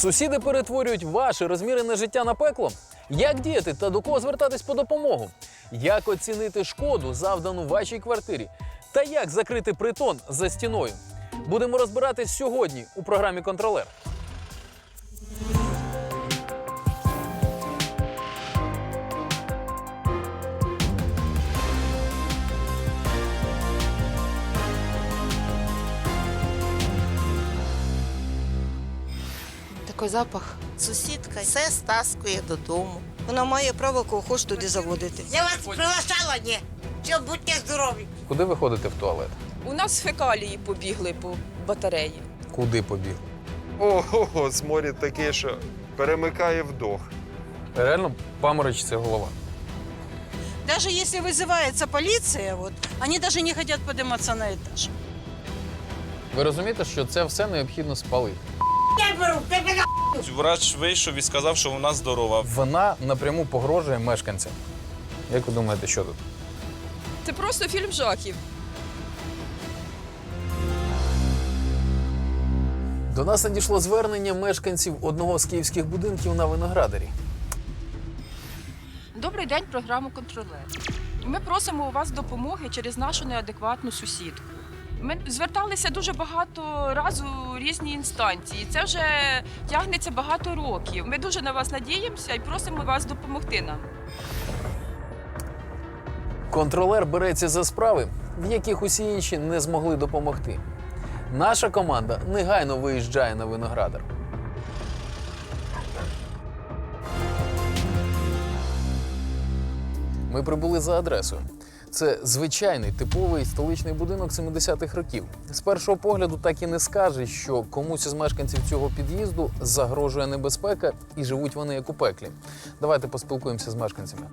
Сусіди перетворюють ваше розмірене життя на пекло. Як діяти та до кого звертатись по допомогу? Як оцінити шкоду, завдану вашій квартирі? Та як закрити притон за стіною? Будемо розбиратись сьогодні у програмі Контролер. Такий запах. Сусідка все стаскує додому. Вона має право кого хоче туди заводити. Я вас приглашала, ні. Все, будьте здорові. Куди ви ходите в туалет? У нас фекалії побігли по батареї. Куди побіг? Ого, сморід такий, що перемикає вдох. Реально паморочиться голова. Даже если вызывается полиция, вот, они даже не хотят подниматься на этаж. Ви розумієте, що це все необхідно спалити. Я беру, тебе на Врач вийшов і сказав, що вона здорова. Вона напряму погрожує мешканцям. Як ви думаєте, що тут? Це просто фільм жахів. До нас надійшло звернення мешканців одного з київських будинків на виноградарі. Добрий день, програму контролер. Ми просимо у вас допомоги через нашу неадекватну сусідку. Ми зверталися дуже багато разу різні інстанції. Це вже тягнеться багато років. Ми дуже на вас надіємося і просимо вас допомогти нам. Контролер береться за справи, в яких усі інші не змогли допомогти. Наша команда негайно виїжджає на виноградар. Ми прибули за адресою. Це звичайний типовий столичний будинок 70-х років. З першого погляду так і не скажеш, що комусь із мешканців цього під'їзду загрожує небезпека і живуть вони як у пеклі. Давайте поспілкуємося з мешканцями.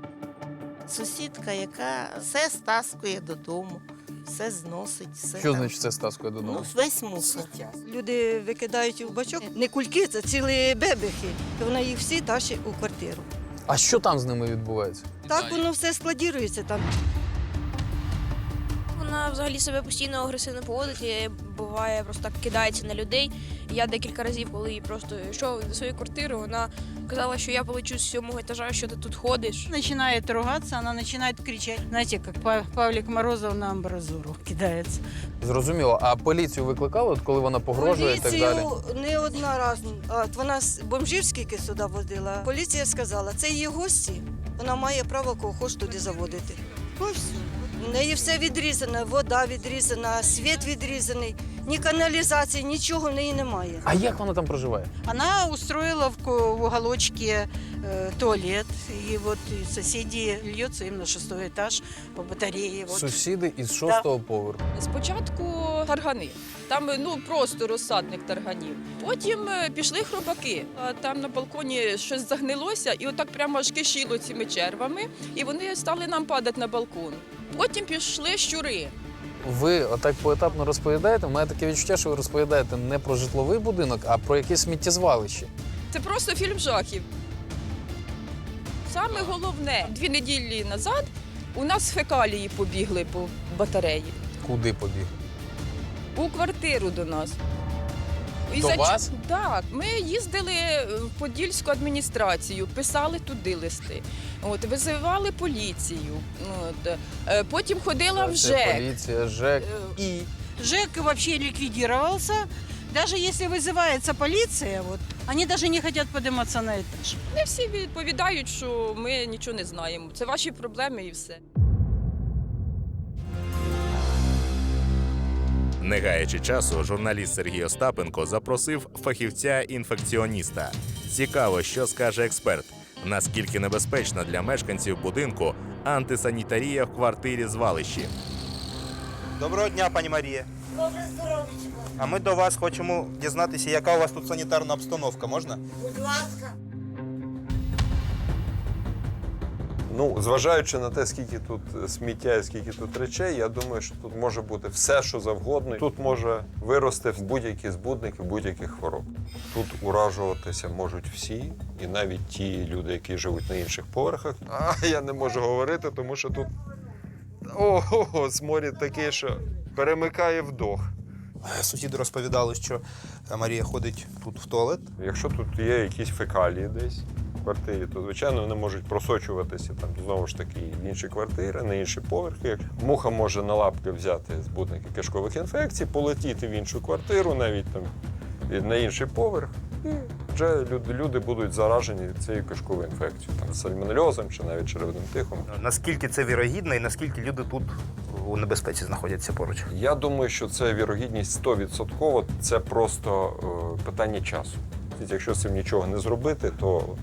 Сусідка, яка все стаскує додому, все зносить, все Що там. значить це стаскує додому? Ну, весь мусор. Люди викидають у бачок не кульки, це цілі бебехи. І вона їх всі тащить у квартиру. А що там з ними відбувається? Так воно все складірується там. Вона взагалі себе постійно агресивно поводить, і буває, просто так кидається на людей. Я декілька разів, коли їй просто йшов до своєї квартири, вона казала, що я полечу з сьомого етажа, що ти тут ходиш. Начинает ругаться, она начинает кричать. Знаете, как Па- Павлик Морозов на амбразуру кидается. Зрозуміло. А поліцію викликали, от коли вона погрожує і так далі? Не одна раз. От вона з бомжів скільки сюди возила. Поліція сказала, це її гості. Вона має право кого хоче туди заводити. Ну і. У неї все відрізано, вода відрізана, світ відрізаний, ні каналізації, нічого в неї немає. А як вона там проживає? Она устроила в, в уголочке э, туалет, и вот и соседи льется им на шестой этаж по батарее. Вот. Сусіди із шостого поверху. Спочатку таргани. Там ну просто розсадник тарганів. Потім е, пішли хробаки. А Там на балконі щось загнилося, і отак прямо аж кишіло цими червами, і вони стали нам падати на балкон. Потім пішли щури. Ви отак поетапно розповідаєте. У мене таке відчуття, що ви розповідаєте не про житловий будинок, а про якесь сміттєзвалище. Це просто фільм жахів. Саме головне, дві неділі назад у нас фекалії побігли по батареї. Куди побіг? у квартиру до нас. До за- вас? Так, ми їздили в Подільську адміністрацію, писали туди листи. От, визивали поліцію. От, е, потім ходила в Це ЖЕК. поліція, ЖЕК. И ЖЭК вообще ликвидировался. Даже если вызывается полиция, вот, они даже не хотят подниматься на этаж. Не всі відповідають, що ми нічого не знаємо. Це ваші проблеми і все. Не гаючи часу, журналіст Сергій Остапенко запросив фахівця-інфекціоніста. Цікаво, що скаже експерт. Наскільки небезпечна для мешканців будинку антисанітарія в квартирі звалищі? Доброго дня, пані Марія. Добре здоров'ячко. А ми до вас хочемо дізнатися, яка у вас тут санітарна обстановка, можна? Будь ласка. Ну, зважаючи на те, скільки тут сміття і скільки тут речей, я думаю, що тут може бути все, що завгодно. Тут може вирости в будь-які збудники будь-яких хвороб. Тут уражуватися можуть всі, і навіть ті люди, які живуть на інших поверхах. А я не можу говорити, тому що тут ого, сморід такий, що перемикає вдох. Сусіди розповідали, що Марія ходить тут в туалет. Якщо тут є якісь фекалії десь квартирі, то звичайно вони можуть просочуватися там знову ж таки в інші квартири, на інші поверхи. Муха може на лапки взяти збутники кишкових інфекцій, полетіти в іншу квартиру, навіть там на інший поверх. І вже люди, люди будуть заражені цією кишковою інфекцією, там сальмонельозом чи навіть черевним тихом. Наскільки це вірогідно і наскільки люди тут у небезпеці знаходяться поруч? Я думаю, що це вірогідність 100%, це просто е, питання часу. Якщо з цим нічого не зробити, то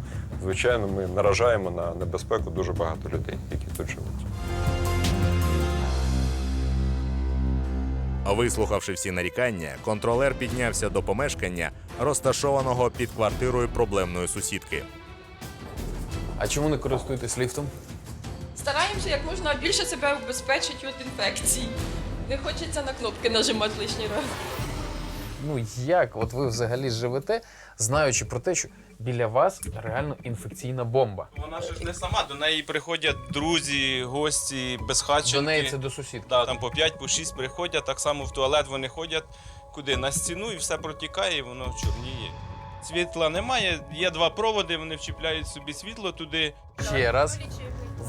звичайно ми наражаємо на небезпеку дуже багато людей, які тут живуть. Вислухавши всі нарікання, контролер піднявся до помешкання, розташованого під квартирою проблемної сусідки. А чому не користуєтесь ліфтом? Стараємося як можна більше себе убезпечити від інфекцій. Не хочеться на кнопки нажимати лишній раз. Ну як от ви взагалі живете, знаючи про те, що біля вас реально інфекційна бомба. Вона ж не сама, до неї приходять друзі, гості, безхатченки. До неї це до сусідки. Да, там по 5, по 6 приходять, так само в туалет вони ходять куди? На стіну і все протікає, і воно чорніє. Світла немає, є два проводи, вони вчіпляють собі світло туди. Ще раз.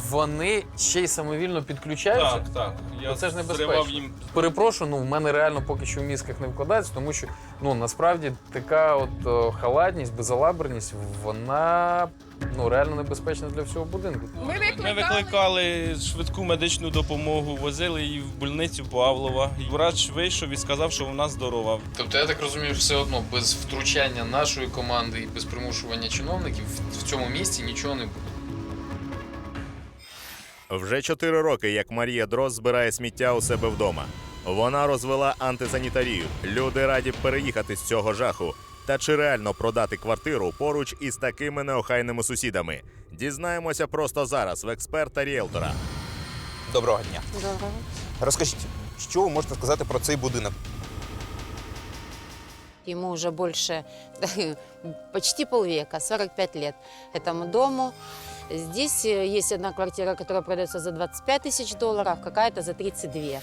Вони ще й самовільно підключаються. Так, так. Я це ж небезпечно. їм Перепрошую, ну в мене реально поки що в мізках не вкладається, тому що ну насправді така от о, халатність, безалаберність, вона ну реально небезпечна для всього будинку. Ми Ми викликали. викликали швидку медичну допомогу, возили її в больницю Павлова. Врач вийшов і сказав, що вона здорова. Тобто, я так розумію, все одно без втручання нашої команди і без примушування чиновників в цьому місці нічого не буде. Вже чотири роки, як Марія Дрозд збирає сміття у себе вдома. Вона розвела антисанітарію. Люди раді переїхати з цього жаху. Та чи реально продати квартиру поруч із такими неохайними сусідами? Дізнаємося просто зараз в експерта ріелтора. Доброго дня. Розкажіть, що ви можете сказати про цей будинок? Ему уже больше, почти полвека, 45 лет этому дому. Здесь э, есть одна квартира, которая продается за 25 тысяч долларов, какая-то за 32.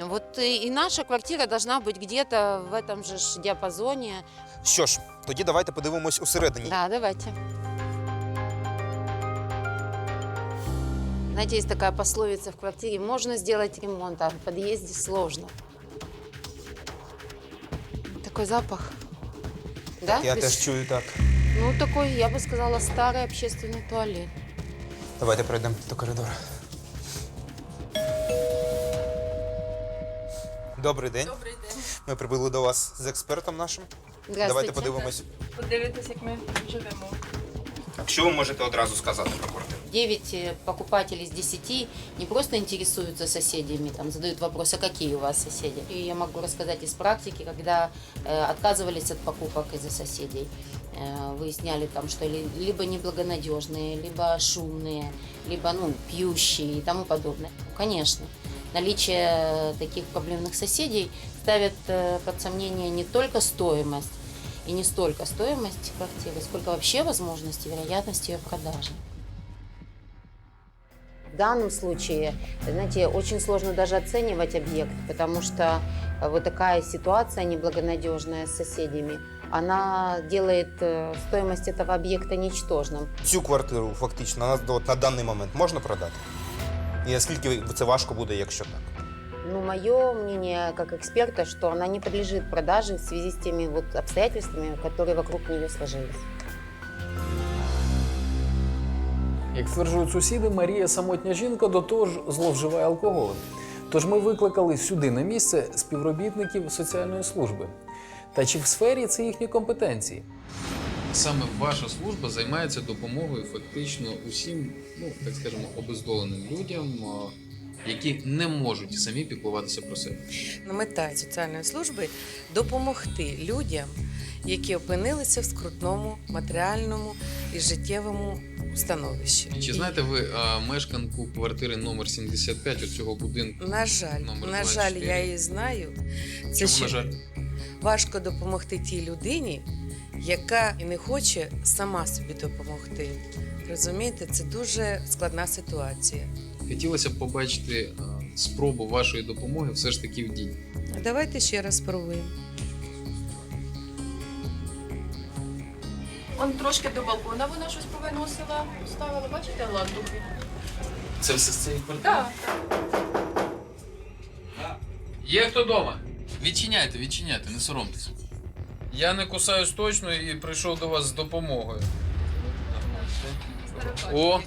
Вот и и наша квартира должна быть где-то в этом же ж диапазоне. Що ж, тоді давайте подивимось усередині. Да, давайте. Знаете, есть такая пословица в квартире, можно сделать ремонт, а в подъезде сложно. Такой запах. Да? Я Без- теж чую так. Ну, такой, я бы сказала, старый общественный туалет. Давайте пройдемо до коридору. Добрий день. Добрий день. Ми прибули до вас з експертом нашим. Давайте Здравствуйте. подивимось. Подивитися, як ми живемо. Що ви можете одразу сказати про квартиру? 9 э, покупателей из 10 не просто интересуются соседями, там задают вопрос, а какие у вас соседи. И я могу рассказать из практики, когда э, отказывались от покупок из-за соседей. Э, выясняли там, что ли- либо неблагонадежные, либо шумные, либо ну, пьющие и тому подобное. Конечно, наличие таких проблемных соседей ставит э, под сомнение не только стоимость, и не столько стоимость квартиры, сколько вообще возможности, вероятности ее продажи. В данном случае, знаете, очень сложно даже оценивать объект, потому что э, вот такая ситуация неблагонадежная с соседями, она делает э, стоимость этого объекта ничтожным. Цю квартиру фактично на, от, на даний момент можна продати? І наскільки це важко буде, якщо так? Но мое мнение как эксперта, что она не подлежит продаже в связи с теми вот обстоятельствами, которые вокруг нее сложились. Як стверджують сусіди, Марія самотня жінка до того ж зловживає алкоголем. Тож ми викликали сюди на місце співробітників соціальної служби. Та чи в сфері це їхні компетенції? Саме ваша служба займається допомогою фактично усім, ну так скажемо, обездоленим людям, які не можуть самі піклуватися про себе. Мета соціальної служби допомогти людям, які опинилися в скрутному матеріальному і життєвому становищі. Чи знаєте ви а, мешканку квартири номер 75 у цього будинку? На жаль, Номер на жаль, я її знаю. Це Чому, ще на жаль? Важко допомогти тій людині, яка не хоче сама собі допомогти. Розумієте, це дуже складна ситуація. Хотілося б побачити спробу вашої допомоги все ж таки в дії. Давайте ще раз спробуємо. Он трошки до балкона вона щось повиносила, ставила, бачите, ландухи? Це все з цієї квартири? Так. Є хто вдома? Відчиняйте, відчиняйте, не соромтеся. Я не кусаюсь точно і прийшов до вас з допомогою. О!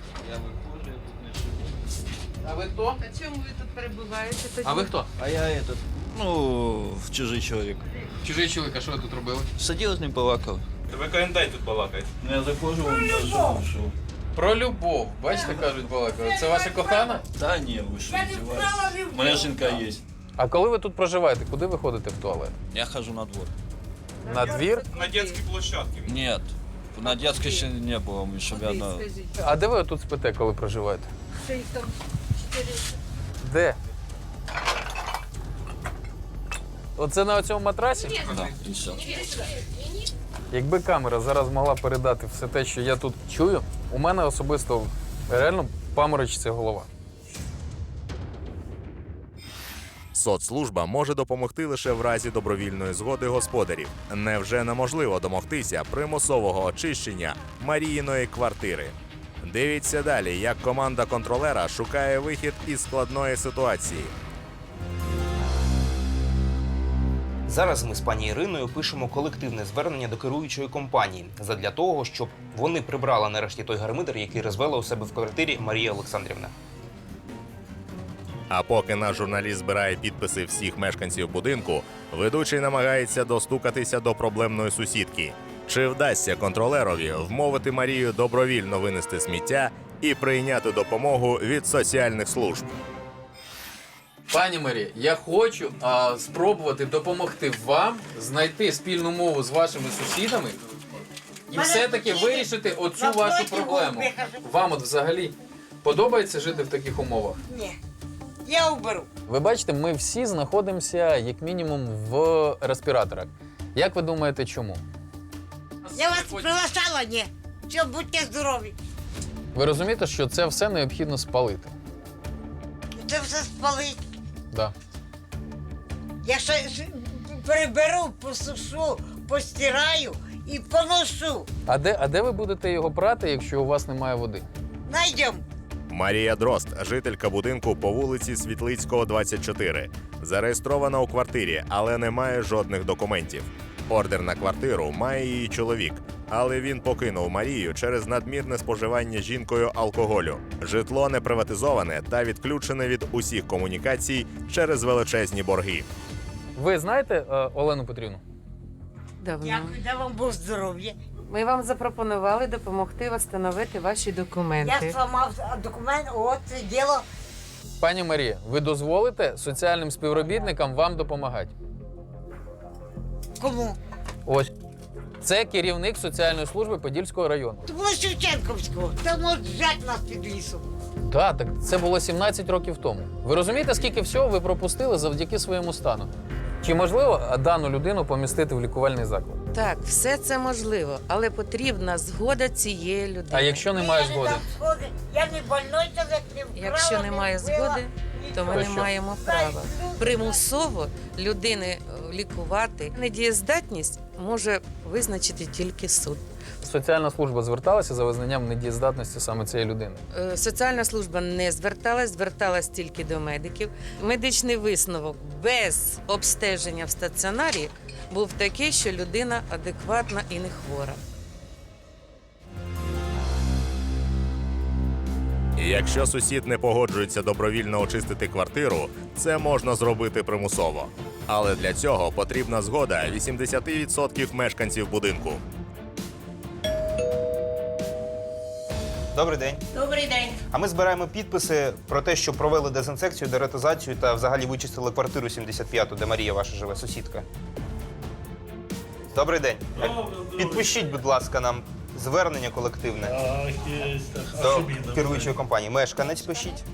А ви хто? А чому ви тут перебуваєте? А ви хто? А я этот, ну, чужий чоловік. Чужий чоловік, а що ви тут робили? Сидів з ним балакав. Ви календай тут балакаєте. Ну, я заходжу, він даже що. Про любов. Бачите, кажуть балакали. Це ваша кохана? Та ні, ви що, здіваєтесь? Моя жінка є. А коли ви тут проживаєте, куди ви ходите в туалет? Я хожу на двор. На двір? На дитячій площадці. Нет, на детской ще не було, щоб я на... А де ви тут спите, коли проживаєте? Де? Оце на цьому матрасі? Да, і все. Якби камера зараз могла передати все те, що я тут чую, у мене особисто реально паморочиться голова. Соцслужба може допомогти лише в разі добровільної згоди господарів. Невже неможливо домогтися примусового очищення Маріїної квартири? Дивіться далі, як команда контролера шукає вихід із складної ситуації. Зараз ми з пані Іриною пишемо колективне звернення до керуючої компанії задля того, щоб вони прибрали нарешті той гармидер, який розвела у себе в квартирі Марія Олександрівна. А поки наш журналіст збирає підписи всіх мешканців будинку, ведучий намагається достукатися до проблемної сусідки. Чи вдасться контролерові вмовити Марію добровільно винести сміття і прийняти допомогу від соціальних служб? Пані Марія, я хочу а, спробувати допомогти вам знайти спільну мову з вашими сусідами і все-таки вирішити оцю вашу проблему. Вам от взагалі подобається жити в таких умовах? Ні. Я уберу. Ви бачите, ми всі знаходимося як мінімум в респіраторах. Як ви думаєте, чому? Я вас приглашала, ні. Все, будьте здорові. Ви розумієте, що це все необхідно спалити? Це все спалить. Да. Я ще ще переберу, посушу, постираю і поношу. А де, а де ви будете його прати, якщо у вас немає води? Найдемо. Марія Дрозд, жителька будинку по вулиці Світлицького, 24, зареєстрована у квартирі, але не має жодних документів. Ордер на квартиру має її чоловік, але він покинув Марію через надмірне споживання жінкою алкоголю. Житло не приватизоване та відключене від усіх комунікацій через величезні борги. Ви знаєте е, Олену Петрівну? Давно. Дякую, дай вам Бог здоров'я. Ми вам запропонували допомогти встановити ваші документи. Я зламав документ, от це діло. Пані Марія, ви дозволите соціальним співробітникам вам допомагати? Кому? Ось. Це керівник соціальної служби Подільського району. Це було Шевченковського. Там взяти нас під лісом. Так, так це було 17 років тому. Ви розумієте, скільки всього ви пропустили завдяки своєму стану? Чи можливо дану людину помістити в лікувальний заклад? Так, все це можливо, але потрібна згода цієї людини. А якщо немає Я не згоди? дам згоди. Я не больной чоловік, не вкрала, Якщо немає не вбила. згоди, то ми не маємо права. Примусово людини е, лікувати. Недієздатність може визначити тільки суд. Соціальна служба зверталася за визнанням недієздатності саме цієї людини. Е, Соціальна служба не зверталась, зверталась тільки до медиків. Медичний висновок без обстеження в стаціонарі був такий, що людина адекватна і не хвора. Якщо сусід не погоджується добровільно очистити квартиру, це можна зробити примусово. Але для цього потрібна згода 80% мешканців будинку. Добрий день. Добрий день. А ми збираємо підписи про те, що провели дезінсекцію, деретизацію та взагалі вичистили квартиру 75-ту, де Марія ваша живе сусідка. Добрий день. Підпишіть, будь ласка, нам звернення колективне до керуючої компанії. Мешканець пишіть.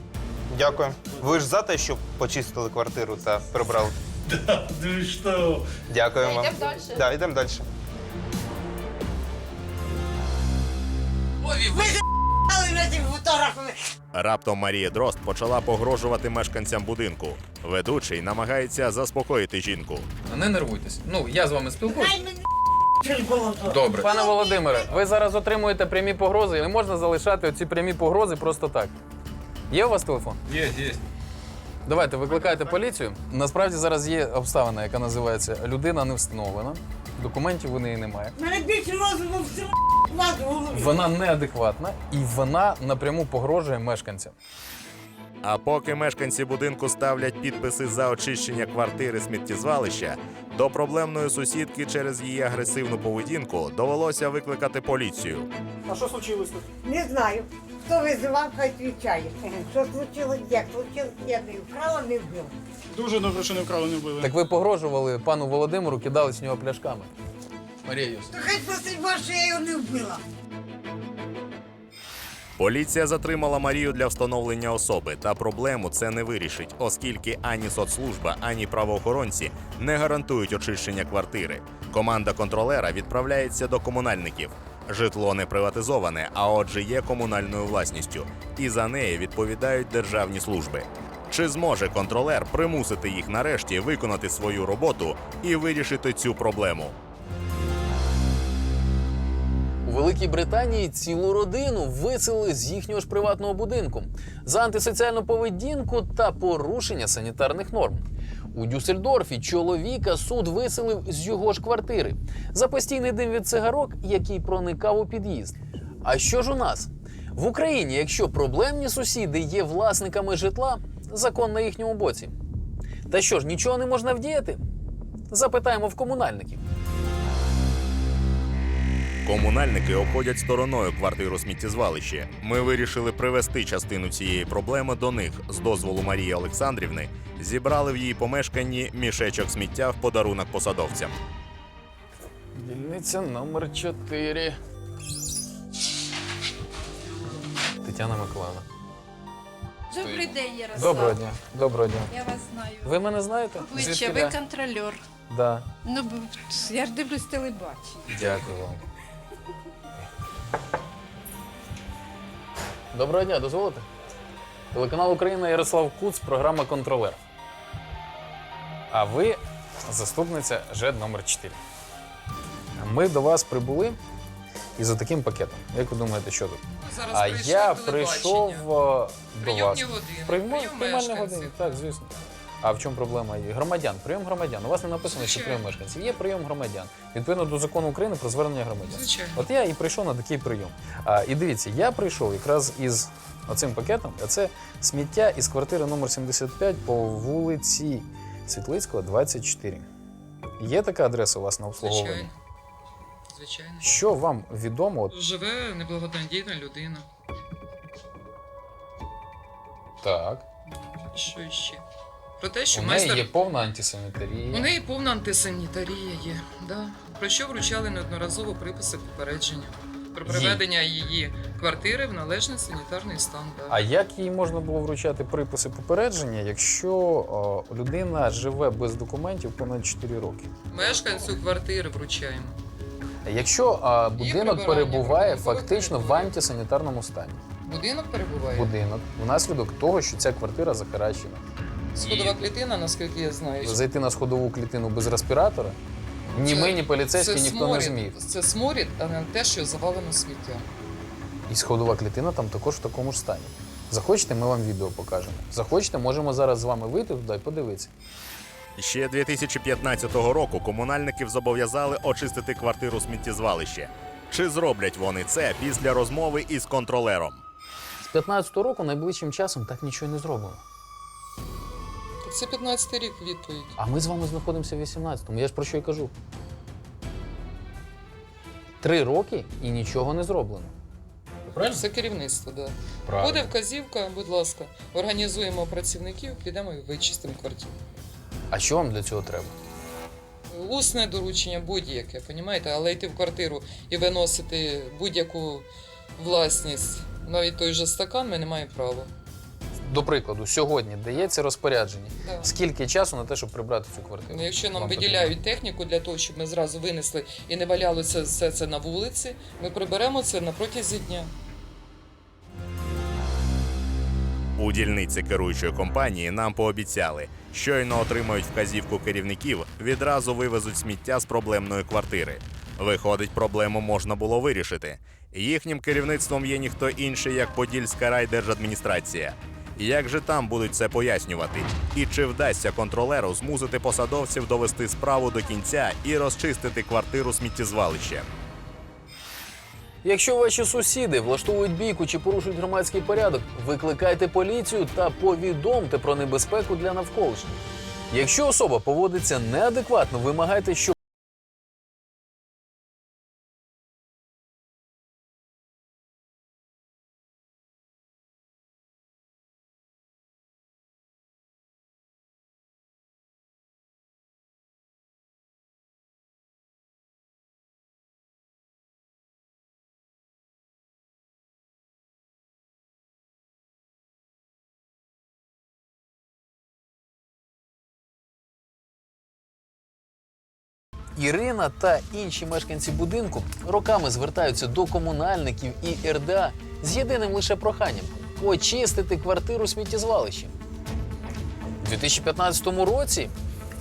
Дякую. Ви ж за те, щоб почистили квартиру та прибрали? Ну що? Дякуємо вам. Йдемо далі. Да, йдемо далі. Ви за***ли на цих фотографами. Раптом Марія Дрозд почала погрожувати мешканцям будинку. Ведучий намагається заспокоїти жінку. Не нервуйтесь. Ну, я з вами спілкуюся. Добре. Пане Володимире, ви зараз отримуєте прямі погрози. Не можна залишати ці прямі погрози просто так. Є у вас телефон? Є, є. Давайте викликайте поліцію. Насправді зараз є обставина, яка називається людина не встановлена. Документів у неї немає. У мене більше розуму всього вас в голові. Вона неадекватна і вона напряму погрожує мешканцям. А поки мешканці будинку ставлять підписи за очищення квартири сміттєзвалища, до проблемної сусідки через її агресивну поведінку довелося викликати поліцію. А що случилось тут? Не знаю. Хто визивав, хай відвічає. Що случилось, як случилось, я не вкрала, не вбила. Дуже добре, що не вкрали, не вбили. Так ви погрожували пану Володимиру, кидались в нього пляшками. Марія Юсипівна. То хай просить вас, що я його не вбила. Поліція затримала Марію для встановлення особи, та проблему це не вирішить, оскільки ані соцслужба, ані правоохоронці не гарантують очищення квартири. Команда контролера відправляється до комунальників. Житло не приватизоване, а отже, є комунальною власністю, і за неї відповідають державні служби. Чи зможе контролер примусити їх нарешті виконати свою роботу і вирішити цю проблему? У Великій Британії цілу родину виселили з їхнього ж приватного будинку за антисоціальну поведінку та порушення санітарних норм. У Дюссельдорфі чоловіка суд виселив з його ж квартири за постійний дим від цигарок, який проникав у під'їзд. А що ж у нас? В Україні, якщо проблемні сусіди є власниками житла, закон на їхньому боці. Та що ж, нічого не можна вдіяти? Запитаємо в комунальників. Комунальники обходять стороною квартиру сміттєзвалище. Ми вирішили привести частину цієї проблеми до них з дозволу Марії Олександрівни. Зібрали в її помешканні мішечок сміття в подарунок посадовцям. Дільниця номер 4. Тетяна Миколаївна. Добрий день, Ярослав. Доброго дня. Доброго дня. Я вас знаю. Ви мене знаєте? Обличчя, ви я? контрольор. Да. Ну, я ж дивлюсь телебачення. Дякую вам. Доброго дня, дозволите? Телеканал Україна Ярослав Куц, програма Контролер. А ви заступниця ЖЕД номер 4. Ми до вас прибули із таким пакетом. Як ви думаєте, що тут? Зараз а прийшли я телебачення. прийшов е, до Прийомні вас. години, прийом приймальні мешканців. години, так, звісно. А в чому проблема? Громадян, прийом громадян. У вас не написано, що прийом мешканців. Є прийом громадян. Відповідно до закону України про звернення громадян. Звичайно. От я і прийшов на такий прийом. А, і дивіться, я прийшов якраз із оцим пакетом, а це сміття із квартири номер 75 по вулиці Світлицького, 24. Є така адреса у вас на обслуговуванні? Звичайно. Звичайно. Що вам відомо? Живе неблагонадійна людина. так. Що ще? Про те, що У неї є повна антисанітарія. У неї повна антисанітарія є, да. про що вручали неодноразово приписи попередження про приведення її квартири в належний санітарний стан. Да. А як їй можна було вручати приписи попередження, якщо о, людина живе без документів понад 4 роки? Мешканцю квартири вручаємо. Якщо а, будинок перебуває фактично в антисанітарному стані, Будинок перебуває. будинок внаслідок того, що ця квартира захаращена, Сходова клітина, наскільки я знаю. зайти на сходову клітину без респіратора, ні Це- ми, ні поліцейські це ніхто не зміг. Це сморід, а не те, що завалено сміття. І сходова клітина там також в такому ж стані. Захочете, ми вам відео покажемо. Захочете, можемо зараз з вами вийти туди і подивитися. Ще 2015 року комунальників зобов'язали очистити квартиру сміттєзвалище. Чи зроблять вони це після розмови із контролером? З 15-го року найближчим часом так нічого не зробимо. Це 15-й рік відповідь. А ми з вами знаходимося в 18-му. Я ж про що й кажу. Три роки і нічого не зроблено. Правильно? Це керівництво, так. Да. Правильно. Буде вказівка, будь ласка, організуємо працівників, підемо і вичистимо квартиру. А що вам для цього треба? Усне доручення будь-яке, понімаєте? але йти в квартиру і виносити будь-яку власність, навіть той же стакан, ми не маємо права. До прикладу, сьогодні дається розпорядження. Да. Скільки часу на те, щоб прибрати цю квартиру? Ну, якщо нам Вам виділяють техніку для того, щоб ми зразу винесли і не валялося все це на вулиці, ми приберемо це на протязі дня. У дільниці керуючої компанії нам пообіцяли, щойно отримають вказівку керівників, відразу вивезуть сміття з проблемної квартири. Виходить, проблему можна було вирішити. Їхнім керівництвом є ніхто інший, як Подільська райдержадміністрація. Як же там будуть це пояснювати? І чи вдасться контролеру змусити посадовців довести справу до кінця і розчистити квартиру сміттєзвалища? Якщо ваші сусіди влаштовують бійку чи порушують громадський порядок, викликайте поліцію та повідомте про небезпеку для навколишніх. Якщо особа поводиться неадекватно, вимагайте, щоб Ірина та інші мешканці будинку роками звертаються до комунальників і РДА з єдиним лише проханням очистити квартиру сміттєзвалищем. У 2015 році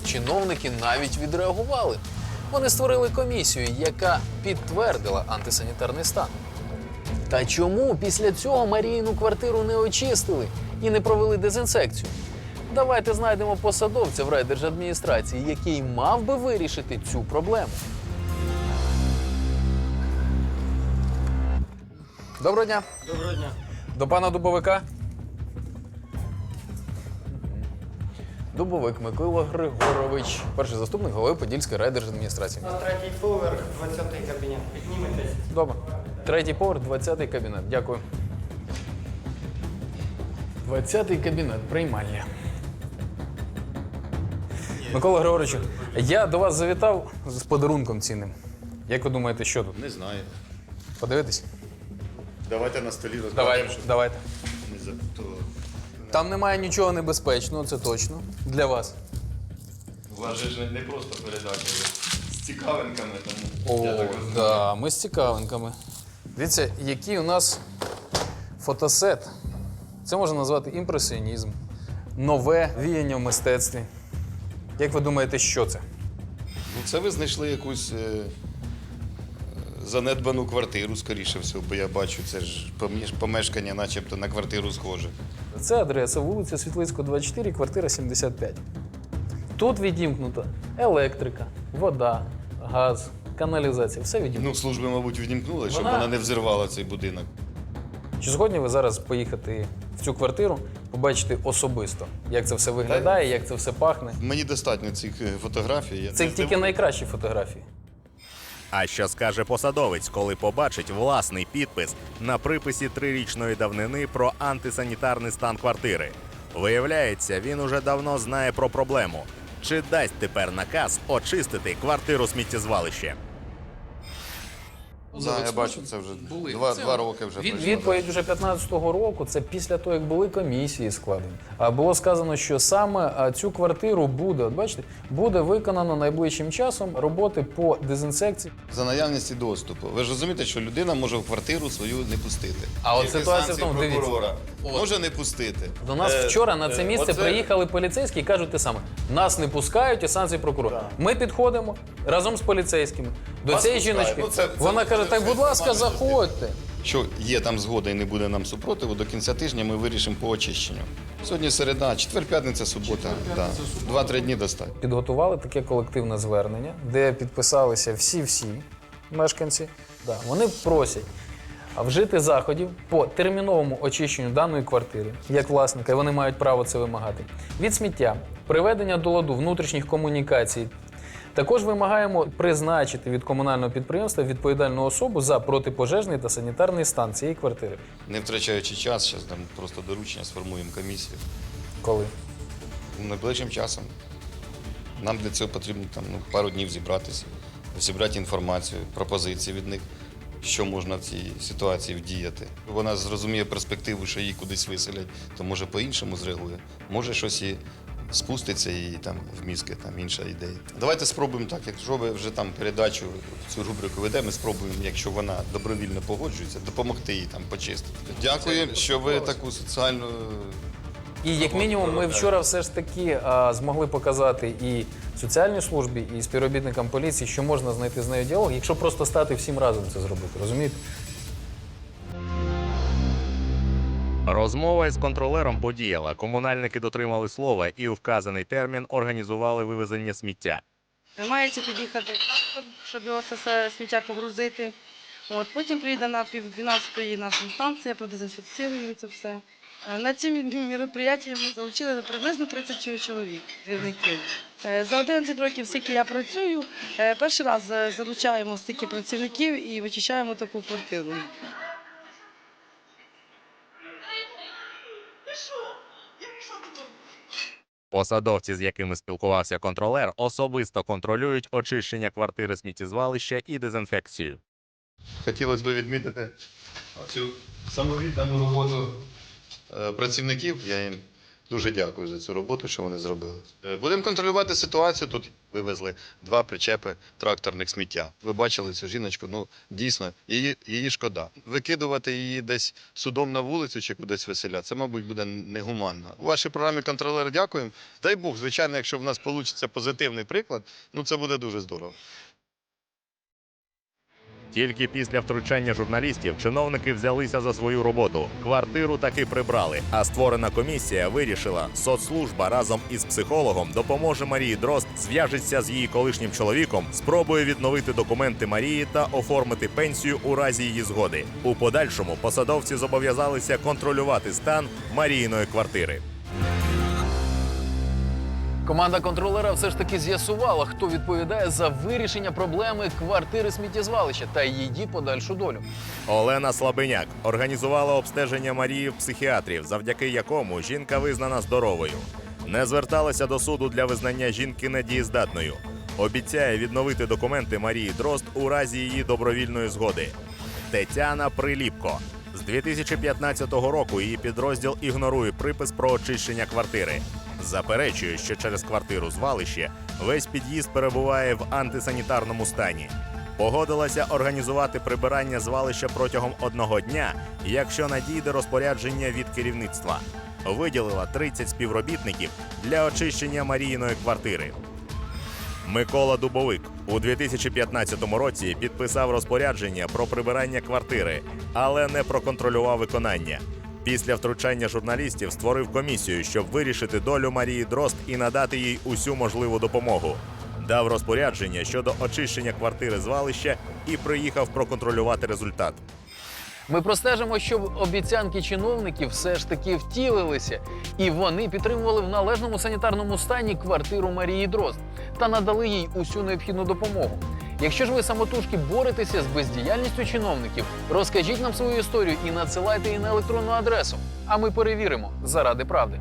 чиновники навіть відреагували. Вони створили комісію, яка підтвердила антисанітарний стан. Та чому після цього Маріїну квартиру не очистили і не провели дезінсекцію? Давайте знайдемо посадовця в райдержадміністрації, який мав би вирішити цю проблему. Доброго дня. Доброго дня. До пана Дубовика. Дубовик Микола Григорович, перший заступник голови Подільської райдержадміністрації. На третій поверх, 20-й кабінет. Підніметесь. Добре. Третій поверх, 20-й кабінет. Дякую. 20-й кабінет, приймальня. Микола Григоровичу, я до вас завітав з подарунком цінним. Як ви думаєте, що тут? Не знаю. Подивитись? Давайте на столі розкажемо. Давайте, давайте. Не за... то... Там немає нічого небезпечного, це точно. Для вас. У вас же ж не просто передача, ви з цікавинками, тому О, я так розумію. да, ми з цікавинками. Дивіться, який у нас фотосет. Це можна назвати імпресіонізм, нове віяння в мистецтві. Як ви думаєте, що це? Ну, це ви знайшли якусь е, е, занедбану квартиру, скоріше всього, бо я бачу, це ж поміж- помешкання начебто на квартиру схоже. Це адреса вулиця Світлицького, 24, квартира 75. Тут відімкнута електрика, вода, газ, каналізація. Все відімкнуто. Ну, служби, мабуть, відімкнули, щоб Вона- вона не взірвала цей будинок. Чи згодні ви зараз поїхати в цю квартиру, побачити особисто, як це все виглядає, як це все пахне? Мені достатньо цих е, фотографій. Я Це тільки найкращі фотографії. А що скаже посадовець, коли побачить власний підпис на приписі трирічної давнини про антисанітарний стан квартири? Виявляється, він уже давно знає про проблему. Чи дасть тепер наказ очистити квартиру сміттєзвалище? Да, я бачу, це вже два, два роки вже Від, пройшло. відповідь вже 15-го року. Це після того, як були комісії складені. А було сказано, що саме а, цю квартиру буде, от бачите, буде виконано найближчим часом роботи по дезінсекції. За наявності доступу. Ви ж розумієте, що людина може в квартиру свою не пустити. А от Тільки ситуація в санкції тому, дивіться. прокурора. От. Може не пустити. До нас Е, вчора на це е, місце оце- приїхали поліцейські і кажуть те саме: нас не пускають і санкції прокурора. Ми підходимо разом з поліцейськими до Вас цієї пускають. жіночки. Ну, це- це- Вона каже: це- так, будь ласка, заходьте. Що є там згода і не буде нам супротиву, до кінця тижня ми вирішимо по очищенню. Сьогодні середа, четвер, п'ятниця, субота. Да. Два-три дні достатньо. Підготували таке колективне звернення, де підписалися всі-всі мешканці. Да, вони просять вжити заходів по терміновому очищенню даної квартири як власника, і вони мають право це вимагати. Від сміття, приведення до ладу внутрішніх комунікацій. Також вимагаємо призначити від комунального підприємства відповідальну особу за протипожежний та санітарний стан цієї квартири. Не втрачаючи час, зараз там просто доручення сформуємо комісію. Коли? Найближчим часом. Нам для цього потрібно там, ну, пару днів зібратися, зібрати інформацію, пропозиції від них, що можна в цій ситуації вдіяти. Вона зрозуміє перспективу, що її кудись виселять, то може по-іншому зреагує. Може щось і спуститься і там в мізки, там інша ідея. Давайте спробуємо так. Якщо ви вже там передачу цю рубрику ведемо, ми спробуємо, якщо вона добровільно погоджується, допомогти їй там почистити. Дякую, що ви таку соціальну І як мінімум, ми вчора все ж таки а, змогли показати і соціальній службі, і співробітникам поліції, що можна знайти з нею діалог, якщо просто стати всім разом це зробити. Розумієте? Розмова із контролером подіяла. Комунальники дотримали слова і у вказаний термін організували вивезення сміття. Мається під'їхати щоб його це сміття погрузити. От, потім приїде на пів 12 наша станція, продезінфекцірує це все. Е, На ці мероприятия ми залучили приблизно 30 чоловік, двірників. Е, За 11 років, скільки я працюю, е, перший раз залучаємо стільки працівників і вичищаємо таку квартиру. Посадовці, з якими спілкувався контролер, особисто контролюють очищення квартири сміттєзвалища і дезінфекцію. Хотілося б відмітити цю самовіддану роботу е, працівників. Я їм дуже дякую за цю роботу, що вони зробили. Е, Будемо контролювати ситуацію. Тут вивезли два причепи тракторних сміття. Ви бачили цю жіночку, ну дійсно, її, її шкода. Викидувати її десь судом на вулицю чи кудись веселя, це, мабуть, буде негуманно. У вашій програмі контролер дякуємо. Дай Бог, звичайно, якщо в нас вийде позитивний приклад, ну це буде дуже здорово. Тільки після втручання журналістів чиновники взялися за свою роботу. Квартиру таки прибрали. А створена комісія вирішила, соцслужба разом із психологом допоможе Марії Дрозд, зв'яжеться з її колишнім чоловіком, спробує відновити документи Марії та оформити пенсію у разі її згоди. У подальшому посадовці зобов'язалися контролювати стан Маріїної квартири. Команда контролера все ж таки з'ясувала, хто відповідає за вирішення проблеми квартири сміттєзвалища та її подальшу долю. Олена Слабиняк організувала обстеження Марії в психіатрів, завдяки якому жінка визнана здоровою. Не зверталася до суду для визнання жінки недієздатною. Обіцяє відновити документи Марії Дрозд у разі її добровільної згоди. Тетяна Приліпко. З 2015 року її підрозділ ігнорує припис про очищення квартири. Заперечує, що через квартиру звалище весь під'їзд перебуває в антисанітарному стані. Погодилася організувати прибирання звалища протягом одного дня, якщо надійде розпорядження від керівництва. Виділила 30 співробітників для очищення Маріїної квартири. Микола Дубовик у 2015 році підписав розпорядження про прибирання квартири, але не проконтролював виконання. Після втручання журналістів створив комісію, щоб вирішити долю Марії Дрозд і надати їй усю можливу допомогу. Дав розпорядження щодо очищення квартири звалища і приїхав проконтролювати результат. Ми простежимо, щоб обіцянки чиновників все ж таки втілилися, і вони підтримували в належному санітарному стані квартиру Марії Дрозд та надали їй усю необхідну допомогу. Якщо ж ви самотужки боретеся з бездіяльністю чиновників, розкажіть нам свою історію і надсилайте її на електронну адресу. А ми перевіримо заради правди.